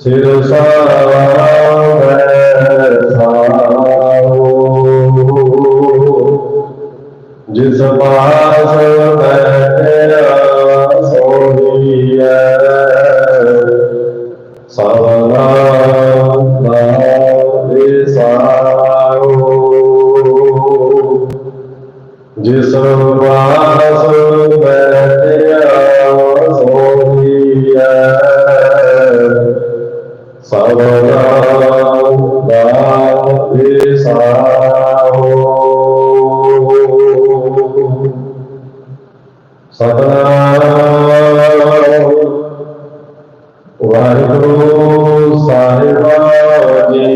ਸਿਰ ਸਾਵੈ ਸਾਵੋ ਜਿਸ ਪਾਸ ਬੈਠਿਆ ਸੋਈਐ ਸਵਨਾ ਬਾਰੇ ਸਾਵੋ ਜਿਸ ਪਾਸ ਸਵਨਾ ਨਾਮੇ ਸਾਹੋ ਸਤਨਾਮ ਵਾਹਿਗੁਰੂ ਸਾਹਿਬਾ ਜੀ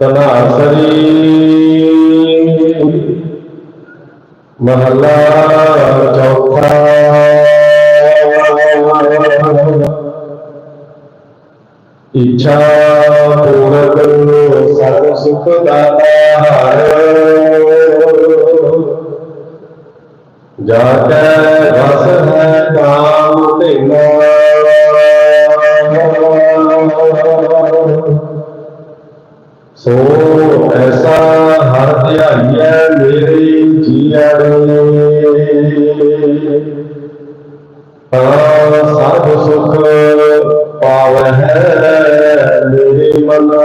ਤਨਾਸਰੀ ਮਹਲਾ ਚੌਥਾ इच्छा पूर्ण सर्व सुख दाता जाके बस है काम तेना सो ऐसा हर ध्यान मेरे जिया सब सुख पाव है मना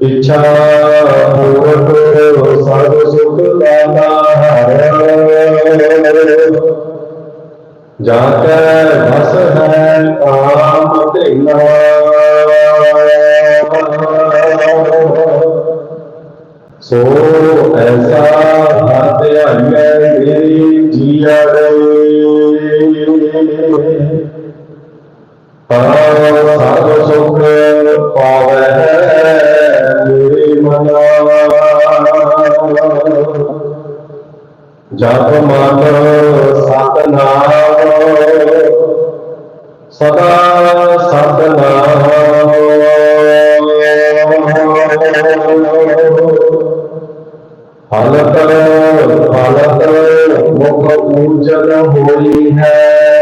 इच्छा होत सुख दाता जाके बस है। काम सो ऐसा हत्या मेरी जिया परम सब सुख पावे मेरे मना जप मत सतनाम सदा सतनाम फलत फलत मुख पूजन होली है।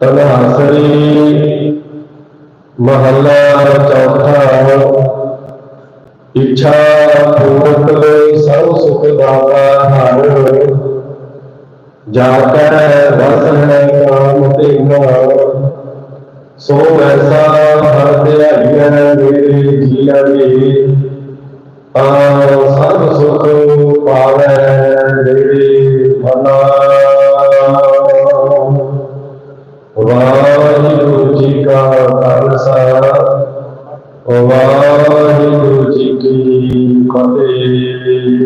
तनासरी महला चौथा इच्छा पूर्वक सब सुख दाता हर जाकर बस है काम तेना सो वैसा हर दिया मेरे जिया में सर्व सुख पावे मेरे भला So.